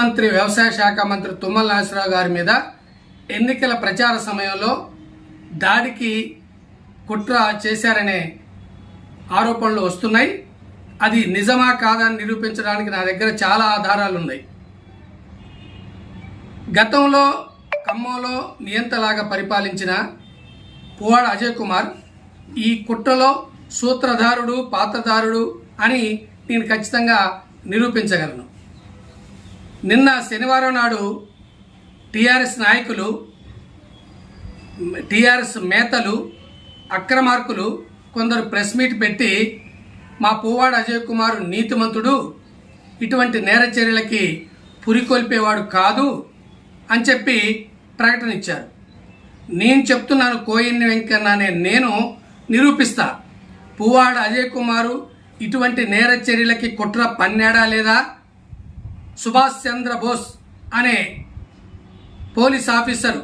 మంత్రి వ్యవసాయ శాఖ మంత్రి తుమ్మల నాగేశ్వరరావు గారి మీద ఎన్నికల ప్రచార సమయంలో దాడికి కుట్ర చేశారనే ఆరోపణలు వస్తున్నాయి. అది నిజమా కాదా అని నిరూపించడానికి నా దగ్గర చాలా ఆధారాలు ఉన్నాయి గతంలో ఖమ్మంలో నియంతలాగా పరిపాలించిన పువాడ అజయ్ కుమార్ ఈ కుట్రలో సూత్రధారుడు పాత్రధారుడు అని నేను ఖచ్చితంగా నిరూపించగలను. నిన్న శనివారం నాడు టీఆర్ఎస్ నాయకులు టీఆర్ఎస్ మేతలు అక్రమార్కులు కొందరు ప్రెస్ మీట్ పెట్టి మా పువ్వాడ అజయ్ కుమార్ నీతిమంతుడు ఇటువంటి నేర చర్యలకి పురికొల్పేవాడు కాదు అని చెప్పి ప్రకటన ఇచ్చారు. నేను చెప్తున్నాను కోయిన్ని వెంకన్న అనే నేను నిరూపిస్తా. పువ్వాడ అజయ్ కుమారు ఇటువంటి నేర చర్యలకి కుట్ర పన్నాడా లేదా? సుభాష్ చంద్రబోస్ అనే పోలీస్ ఆఫీసర్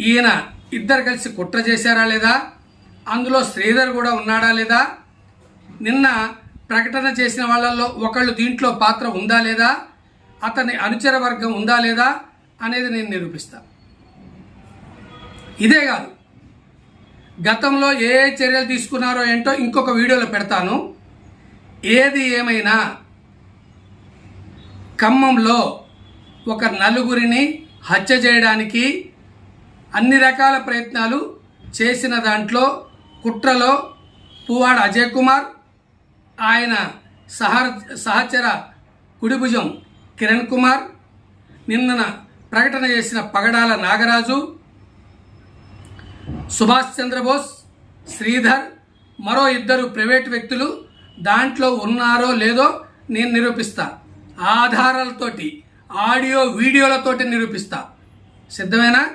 ఈయన ఇద్దరు కలిసి కుట్ర చేశారా లేదా? అందులో శ్రీధర్ కూడా ఉన్నాడా లేదా? నిన్న ప్రకటన చేసిన వాళ్ళల్లో ఒకళ్ళు దీంట్లో పాత్ర ఉందా లేదా? అతని అనుచర వర్గం ఉందా లేదా అనేది నేను నిరూపిస్తా. ఇదే కాదు. గతంలో ఏ ఏ చర్యలు తీసుకున్నారో ఏంటో ఇంకొక వీడియోలో పెడతాను. ఏది ఏమైనా ఖమ్మంలో ఒక నలుగురిని హత్య చేయడానికి అన్ని రకాల ప్రయత్నాలు చేసిన దాంట్లో కుట్రలో పువ్వాడ అజయ్ కుమార్ ఆయన సహ సహచర కుడిభుజం కిరణ్ కుమార్ నిన్న ప్రకటన చేసిన పగడాల నాగరాజు సుభాష్ చంద్రబోస్ శ్రీధర్ మరో ఇద్దరు ప్రైవేట్ వ్యక్తులు దాంట్లో ఉన్నారో లేదో నేను నిరూపిస్తా. ఆధారాలతోటి ఆడియో వీడియోలతోటి నిరూపిస్తా. సిద్ధమేనా?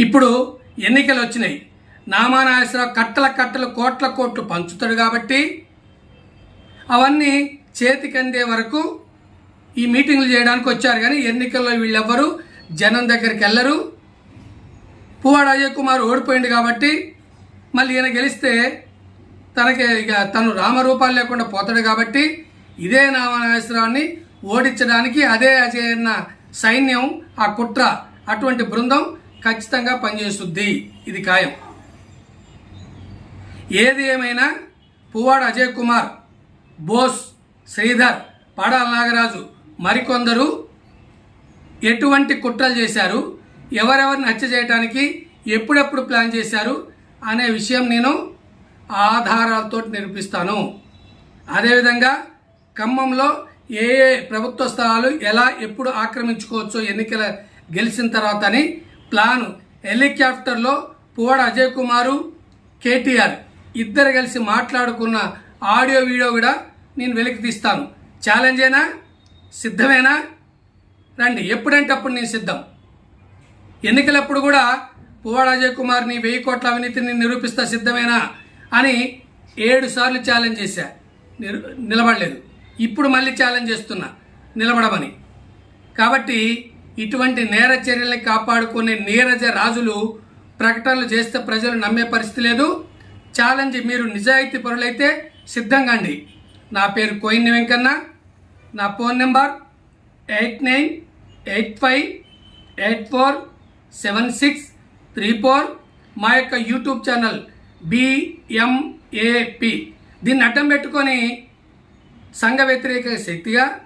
ఇప్పుడు ఎన్నికలు వచ్చినాయి నామానాయసరావు కట్టల కట్టలు కోట్ల కోట్లు పంచుతాడు కాబట్టి అవన్నీ చేతికి అందే వరకు ఈ మీటింగ్లు చేయడానికి వచ్చారు. కానీ ఎన్నికల్లో వీళ్ళెవ్వరు? జనం దగ్గరికి వెళ్ళరు. పువ్వాడ అజయ్ కుమార్ ఓడిపోయింది కాబట్టి మళ్ళీ ఈయన గెలిస్తే తనకి ఇక తను రామరూపాలు లేకుండా పోతాడు కాబట్టి ఇదే నామనాగేశ్వరరావుని ఓడించడానికి అదే అజయ్ సైన్యం ఆ కుట్ర అటువంటి బృందం ఖచ్చితంగా పనిచేస్తుంది. ఇది ఖాయం. ఏది ఏమైనా పువ్వాడ అజయ్ కుమార్ బోస్ శ్రీధర్ పాడాల నాగరాజు మరికొందరు ఎటువంటి కుట్రలు చేశారు ఎవరెవరిని హత్య చేయడానికి ఎప్పుడెప్పుడు ప్లాన్ చేశారు అనే విషయం నేను ఆధారాలతో నిరూపిస్తాను. అదేవిధంగా ఖమ్మంలో ఏ ఏ ప్రభుత్వ స్థలాలు ఎలా ఎప్పుడు ఆక్రమించుకోవచ్చో ఎన్నికల గెలిచిన తర్వాత అని ప్లాన్. హెలికాప్టర్లో పువ్వాడ అజయ్ కుమారు కేటీఆర్ ఇద్దరు కలిసి మాట్లాడుకున్న ఆడియో వీడియో కూడా నేను వెలికి తీస్తాను. ఛాలెంజ్ అయినా సిద్ధమేనా? రండి ఎప్పుడంటే అప్పుడు నేను సిద్ధం. ఎన్నికలప్పుడు కూడా పువ్వాడ అజయ్ కుమార్ని వెయ్యి కోట్ల అవినీతిని నిరూపిస్తా సిద్ధమేనా? అని ఏడు సార్లు ఛాలెంజ్ చేశా. నిలబడలేదు. ఇప్పుడు మళ్ళీ ఛాలెంజ్ చేస్తున్నా. నిలబడమని. కాబట్టి ఇటువంటి నేర చర్యల్ని కాపాడుకునే నీరజ రాజులు ప్రకటనలు చేస్తే ప్రజలు నమ్మే పరిస్థితి లేదు. ఛాలెంజ్ మీరు నిజాయితీ పరులైతే సిద్ధంగా అండి. నా పేరు కోయిన్ వెంకన్న. నా phone number eight nine eight five eight four seven six three four. మా యొక్క యూట్యూబ్ ఛానల్ బిఎంఏపి దీన్ని అడ్డం పెట్టుకొని సంఘ వ్యతిరేక శక్తిగా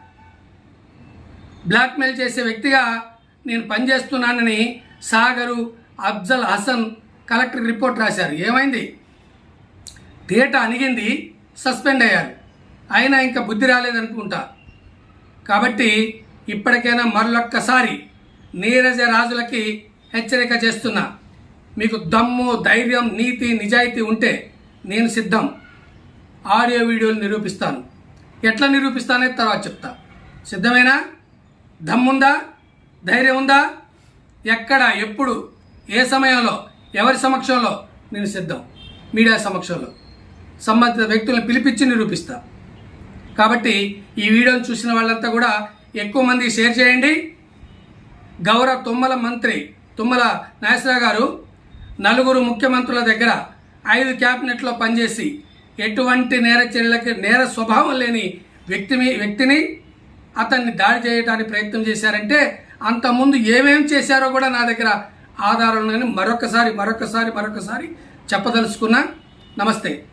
బ్లాక్మెయిల్ చేసే వ్యక్తిగా నేను పనిచేస్తున్నానని సాగరు అఫ్జల్ హసన్ కలెక్టర్ రిపోర్ట్ రాశారు. ఏమైంది? డేటా అణిగింది సస్పెండ్ అయ్యారు. అయినా ఇంకా బుద్ధి రాలేదనుకుంటా. కాబట్టి ఇప్పటికైనా మరొక్కసారి నీరజ రాజులకి హెచ్చరిక చేస్తున్నా. మీకు దమ్ము ధైర్యం నీతి నిజాయితీ ఉంటే నేను సిద్ధం. ఆడియో వీడియోలు నిరూపిస్తాను. ఎట్లా నిరూపిస్తానో తర్వాత చెప్తా. సిద్ధమేనా? దమ్ముందా? ధైర్యం ఉందా ఎక్కడ ఎప్పుడు ఏ సమయంలో ఎవరి సమక్షంలో నేను సిద్ధం? మీడియా సమక్షంలో. సంబంధిత వ్యక్తులను పిలిపించి నిరూపిస్తా. కాబట్టి ఈ వీడియోను చూసిన వాళ్ళంతా కూడా ఎక్కువ మంది షేర్ చేయండి. గౌరవ తుమ్మల మంత్రి తుమ్మల నాగేశ్వరరావు గారు నలుగురు ముఖ్యమంత్రుల దగ్గర ఐదు క్యాబినెట్లో పనిచేసి ఎటువంటి నేర చర్యలకి నేర స్వభావం లేని వ్యక్తి వ్యక్తిని అతన్ని దాడి చేయడానికి ప్రయత్నం చేశారంటే అంతకుముందు ఏమేం చేశారో కూడా నా దగ్గర ఆధారాలు మరొకసారి మరొకసారి మరొకసారి చెప్పదలుచుకున్నా. నమస్తే.